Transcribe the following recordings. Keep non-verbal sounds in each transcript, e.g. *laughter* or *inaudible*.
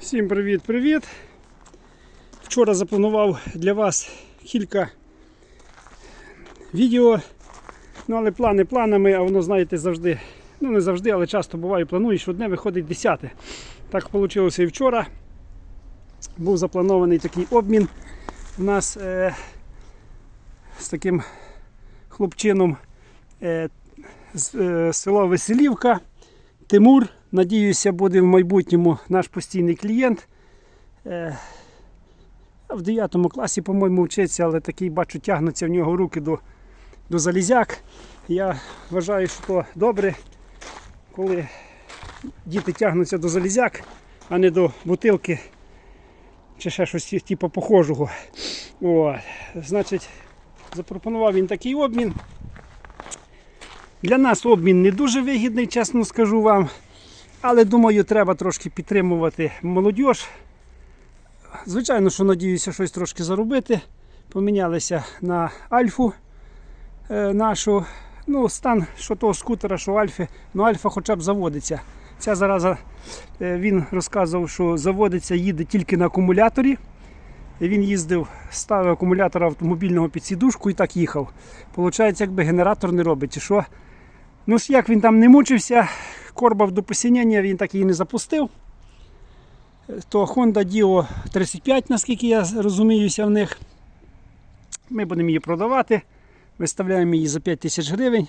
Всім привіт-привіт! Вчора запланував для вас кілька відео. Ну, але плани планами, а воно, знаєте, завжди, ну не завжди, але часто буває, плануєш, одне виходить десяте. Так вийшло і вчора. Був запланований такий обмін у нас е, з таким хлопчином е, з е, села Веселівка. Тимур, надіюся, буде в майбутньому наш постійний клієнт. Е, В 9 класі, по-моєму, вчиться, але такий бачу, тягнуться в нього руки до, до залізяк. Я вважаю, що то добре, коли діти тягнуться до залізяк, а не до бутилки чи ще щось типу похожого. О, значить, запропонував він такий обмін. Для нас обмін не дуже вигідний, чесно скажу вам. Але думаю, треба трошки підтримувати молодь. Звичайно, що надіюся щось трошки заробити. Помінялися на Альфу е, нашу. Ну, стан що того скутера, що Альфи, ну Альфа хоча б заводиться. Ця зараза е, він розказував, що заводиться, їде тільки на акумуляторі. Він їздив, ставив акумулятор автомобільного під сідушку і так їхав. Получається, якби генератор не робить, чи що. Ну ж як він там не мучився, корбав до посінення, він так її не запустив. То Honda Dio 35, наскільки я розуміюся в них. Ми будемо її продавати. Виставляємо її за 5 тисяч гривень.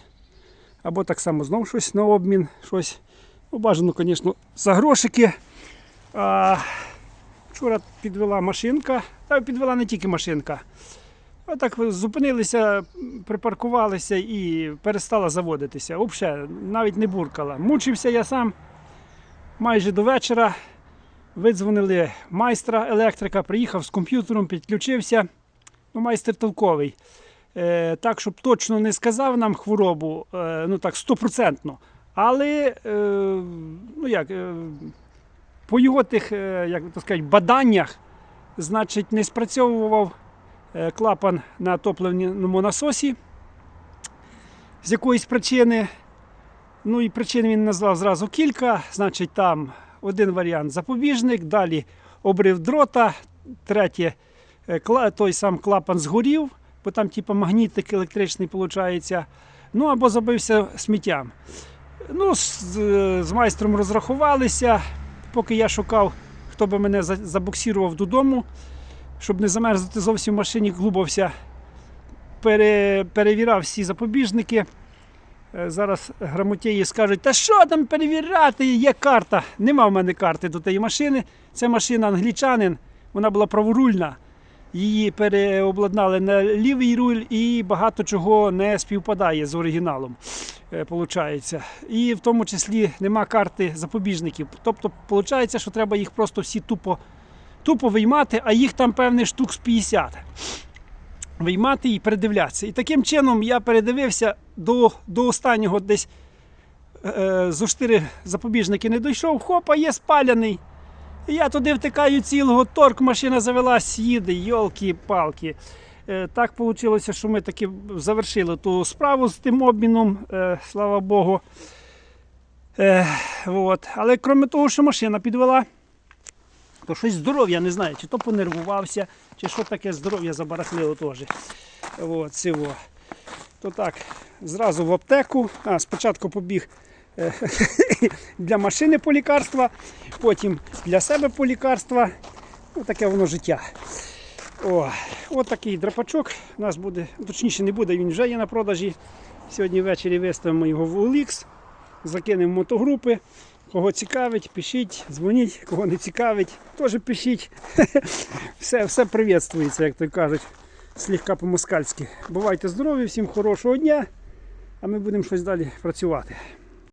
Або так само знову щось на обмін. щось. Ну, бажано, звісно, за грошики. А, вчора підвела машинка. Та підвела не тільки машинка. Отак зупинилися, припаркувалися і перестала заводитися. Взагалі, навіть не буркала. Мучився я сам майже до вечора. Видзвонили майстра електрика, приїхав з комп'ютером, підключився. Ну, майстер толковий. Е, так, щоб точно не сказав нам хворобу, е, ну так, стопроцентно. Але е, ну як, е, по його тих, е, як то сказати, баданнях, значить, не спрацьовував клапан на топливному насосі з якоїсь причини. Ну і причин він назвав зразу кілька. Значить, там один варіант запобіжник, далі обрив дрота, третє, е, той сам клапан згорів, бо там типу, магнітик електричний виходить. Ну або забився сміттям. Ну, з, з- майстром розрахувалися, поки я шукав, хто би мене за- забуксірував додому, щоб не замерзнути зовсім в машині, глубався. Пере, перевіряв всі запобіжники. Е, Зараз грамотєї скажуть, та що там перевіряти, є карта. Нема в мене карти до тієї машини. Це машина англічанин, вона була праворульна. Її переобладнали на лівий руль і багато чого не співпадає з оригіналом. е, Получається. І в тому числі нема карти запобіжників. Тобто, виходить, що треба їх просто всі тупо, тупо виймати, а їх там певне штук з 50 виймати і передивлятися. І таким чином я передивився до, до останнього десь е, зо чотири запобіжники не дійшов, хопа, є спаляний. І я туди втикаю цілого, торк, машина завелась, їде, йолки-палки. Е, так вийшло, що ми таки завершили ту справу з тим обміном, е, слава Богу. Е, от. Але крім того, що машина підвела, то щось здоров'я не знаю, чи то понервувався, чи що таке здоров'я забарахлило теж. От, цього. То так, зразу в аптеку. А, спочатку побіг е, *laughs* для машини по лікарства, потім для себе по лікарства. Ну, таке воно життя. О, от такий драпачок у нас буде, точніше не буде, він вже є на продажі. Сьогодні ввечері виставимо його в OLX, закинемо мотогрупи. Кого цікавить, пишіть, дзвоніть, кого не цікавить, теж пишіть. *laughs* Все, все приветствується, як то кажуть, слегка по-москальськи. Бувайте здорові, всім хорошого дня, а ми будемо щось далі працювати.